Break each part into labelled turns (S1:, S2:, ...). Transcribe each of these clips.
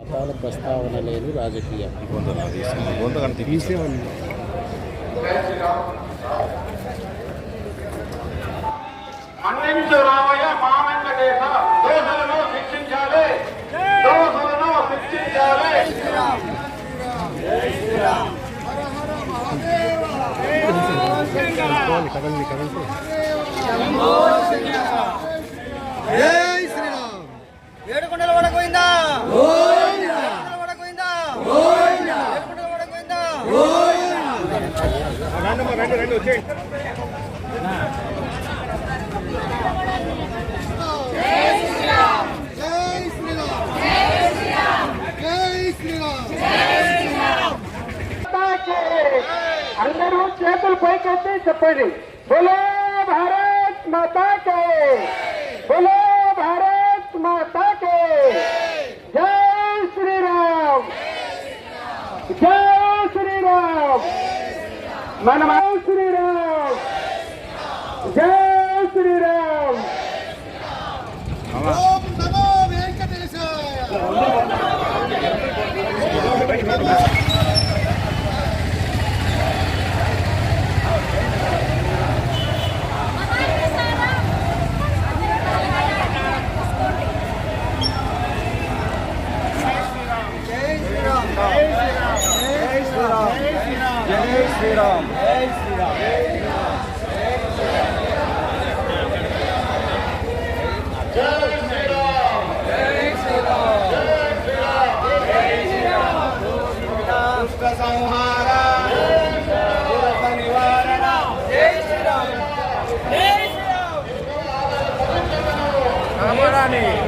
S1: మతాల ప్రస్తావన లేని రాజకీయం
S2: మన్నించు రామయ్య మా వెంకటేశ దోషులను శిక్షించాలి దోషులను శిక్షించాలి
S3: ఏడుకొండల
S2: అందరూ చేతులు పైకెత్తి చెప్పండి బోలో భారత్ మాతాకే బోలో భారత్ మాతాకే జై శ్రీరామ్ జై శ్రీరామ్ మన శ్రీరామ్! జై శ్రీరామ్! Rani.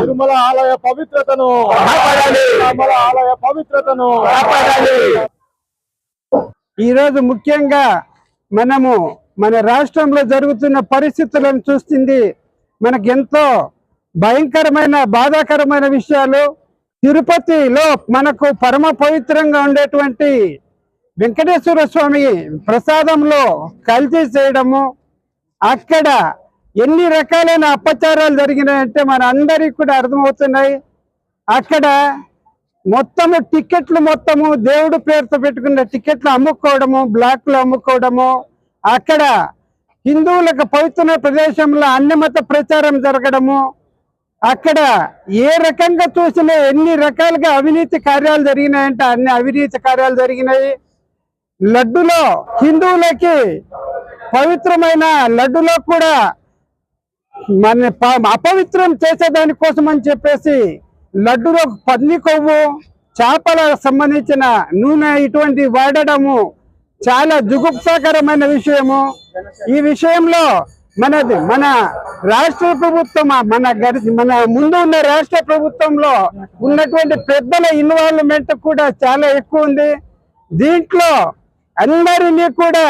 S4: తిరుమల ఆలయ పవిత్రతను. తిరుమల ఆలయ పవిత్రతను.
S5: ఈరోజు ముఖ్యంగా మనము మన రాష్ట్రంలో జరుగుతున్న పరిస్థితులను చూస్తుంది. మనకు ఎంతో భయంకరమైన బాధాకరమైన విషయాలు. తిరుపతిలో మనకు పరమ పవిత్రంగా ఉండేటువంటి వెంకటేశ్వర స్వామి ప్రసాదంలో కల్తీ చేయడము. అక్కడ ఎన్ని రకాలైన అపచారాలు జరిగినాయంటే మన అందరికి కూడా అర్థమవుతున్నాయి. అక్కడ మొత్తము టికెట్లు మొత్తము దేవుడు పేరుతో పెట్టుకున్న టికెట్లు అమ్ముకోవడము బ్లాక్లు అమ్ముకోవడము అక్కడ హిందువులకు పవిత్ర ప్రదేశంలో అన్యమత ప్రచారం జరగడము అక్కడ ఏ రకంగా చూసినా ఎన్ని రకాలుగా అవినీతి కార్యాలు జరిగినాయంటే అన్ని అవినీతి కార్యాలు జరిగినాయి. లడ్డులో హిందువులకి పవిత్రమైన లడ్డులో కూడా మన ప- అపవిత్రం చేసేదానికోసం అని చెప్పేసి లడ్డులో పన్ని కొవ్వు చేపల సంబంధించిన నూనె ఇటువంటి వాడడము చాలా జుగుప్సాకరమైన విషయము. ఈ విషయంలో మనది మన రాష్ట్ర ప్రభుత్వం మన గడి మన ముందు ఉన్న రాష్ట్ర ప్రభుత్వంలో ఉన్నటువంటి పెద్దల ఇన్వాల్వ్మెంట్ కూడా చాలా ఎక్కువ ఉంది. దీంట్లో అందరినీ కూడా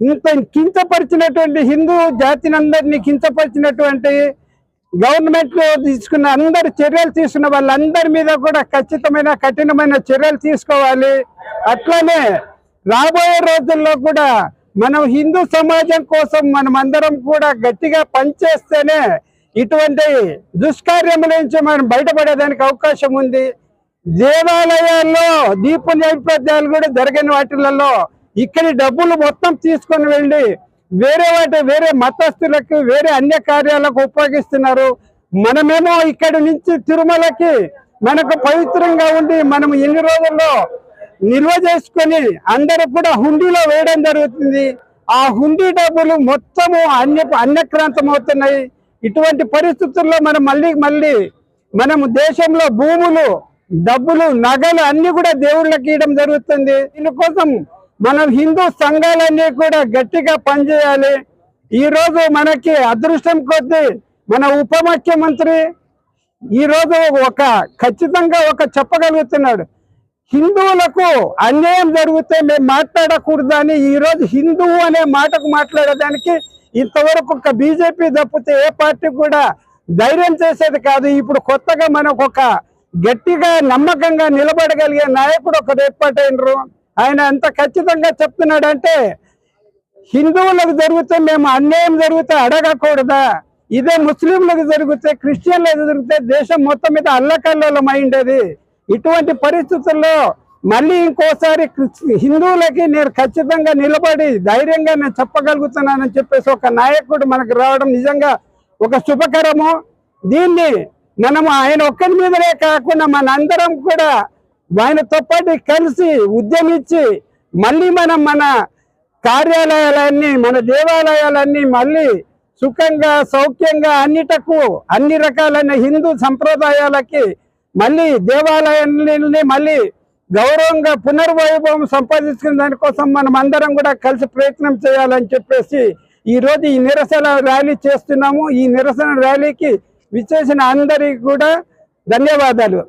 S5: ఇంత కించపరిచినటువంటి హిందూ జాతిని అందరినీ కించపరిచినటువంటి గవర్నమెంట్ తీసుకున్న అందరు చర్యలు తీసుకున్న వాళ్ళందరి మీద కూడా ఖచ్చితమైన కఠినమైన చర్యలు తీసుకోవాలి. అట్లానే రాబోయే రోజుల్లో కూడా మనం హిందూ సమాజం కోసం మనం అందరం కూడా గట్టిగా పనిచేస్తేనే ఇటువంటి దుష్కార్యముల నుంచి మనం బయటపడేదానికి అవకాశం ఉంది. దేవాలయాల్లో దీప నైవేద్యాలు కూడా జరిగిన వాటిలలో ఇక్కడి డబ్బులు మొత్తం తీసుకొని వెళ్ళి వేరే వాటి వేరే మతస్థులకు వేరే అన్య కార్యాలకు ఉపయోగిస్తున్నారు. మనమేమో ఇక్కడి నుంచి తిరుమలకి మనకు పవిత్రంగా ఉండి మనం ఎన్ని రోజుల్లో నిల్వ చేసుకొని అందరూ కూడా హుండీలో వేయడం జరుగుతుంది. ఆ హుండీ డబ్బులు మొత్తము అన్య అన్యక్రాంతం అవుతున్నాయి. ఇటువంటి పరిస్థితుల్లో మనం మళ్ళీ మళ్ళీ మనం దేశంలో భూములు డబ్బులు నగలు అన్ని కూడా దేవుళ్ళకి ఇవ్వడం జరుగుతుంది. దీనికోసం మనం హిందూ సంఘాలన్నీ కూడా గట్టిగా పనిచేయాలి. ఈరోజు మనకి అదృష్టం కొద్దీ మన ఉప ముఖ్యమంత్రి ఈరోజు ఒక ఖచ్చితంగా ఒక చెప్పగలుగుతున్నాడు. హిందువులకు అన్యాయం జరిగితే మేము మాట్లాడకూడదని ఈరోజు హిందువు అనే మాటకు మాట్లాడేదానికి ఇంతవరకు ఒక బీజేపీ తప్పితే ఏ పార్టీ కూడా ధైర్యం చేసేది కాదు. ఇప్పుడు కొత్తగా మనకు ఒక గట్టిగా నమ్మకంగా నిలబడగలిగే నాయకుడు ఒక రేపటైనరు ఆయన ఎంత ఖచ్చితంగా చెప్తున్నాడంటే హిందువులకు జరిగితే మేము అన్యాయం జరిగితే అడగకూడదా? ఇదే ముస్లింలకు జరిగితే క్రిస్టియన్లకు జరిగితే దేశం మొత్తం మీద అల్లకల్లోలం అయిండేది ఇటువంటి పరిస్థితుల్లో మళ్ళీ ఇంకోసారి క్రిస్- హిందువులకి నేను ఖచ్చితంగా నిలబడి ధైర్యంగా నేను చెప్పగలుగుతున్నానని చెప్పేసి ఒక నాయకుడు మనకు రావడం నిజంగా ఒక శుభకరము. దీన్ని మనము ఆయన ఒక్కరి మీదనే కాకుండా మనందరం కూడా ఆయనతో పాటు కలిసి ఉద్యమించి మళ్ళీ మనం మన కార్యాలయాలన్నీ మన దేవాలయాలన్నీ మళ్ళీ సుఖంగా సౌఖ్యంగా అన్నిటకు అన్ని రకాలైన హిందూ సంప్రదాయాలకి మళ్ళీ దేవాలయాన్ని మళ్ళీ గౌరవంగా పునర్వైభవం సంపాదించుకున్న దానికోసం మనం అందరం కూడా కలిసి ప్రయత్నం చేయాలని చెప్పేసి ఈ రోజు ఈ నిరసన ర్యాలీ చేస్తున్నాము. ఈ నిరసన ర్యాలీకి విచ్చేసిన అందరికీ కూడా ధన్యవాదాలు.